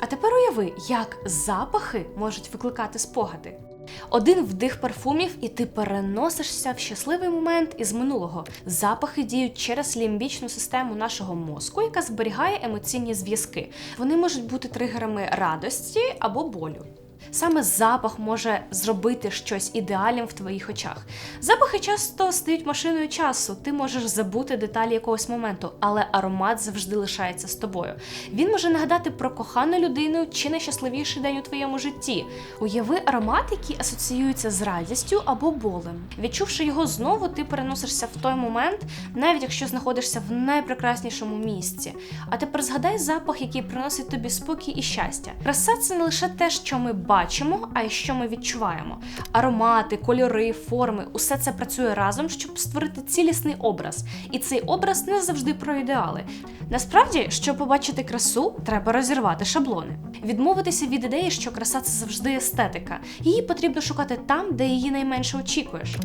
А тепер уяви, як запахи можуть викликати спогади. Один вдих парфумів, і ти переносишся в щасливий момент із минулого. Запахи діють через лімбічну систему нашого мозку, яка зберігає емоційні зв'язки. Вони можуть бути тригерами радості або болю. Саме запах може зробити щось ідеальним в твоїх очах. Запахи часто стають машиною часу. Ти можеш забути деталі якогось моменту, але аромат завжди лишається з тобою. Він може нагадати про кохану людину чи найщасливіший день у твоєму житті. Уяви аромат, який асоціюється з радістю або болем. Відчувши його знову, ти переносишся в той момент, навіть якщо знаходишся в найпрекраснішому місці. А тепер згадай запах, який приносить тобі спокій і щастя. Краса це не лише те, що ми бачимо, а й що ми відчуваємо. Аромати, кольори, форми усе це працює разом, щоб створити цілісний образ. І цей образ не завжди про ідеали. Насправді, щоб побачити красу, треба розірвати шаблони, відмовитися від ідеї, що краса це завжди естетика. Її потрібно шукати там, де її найменше очікуєш.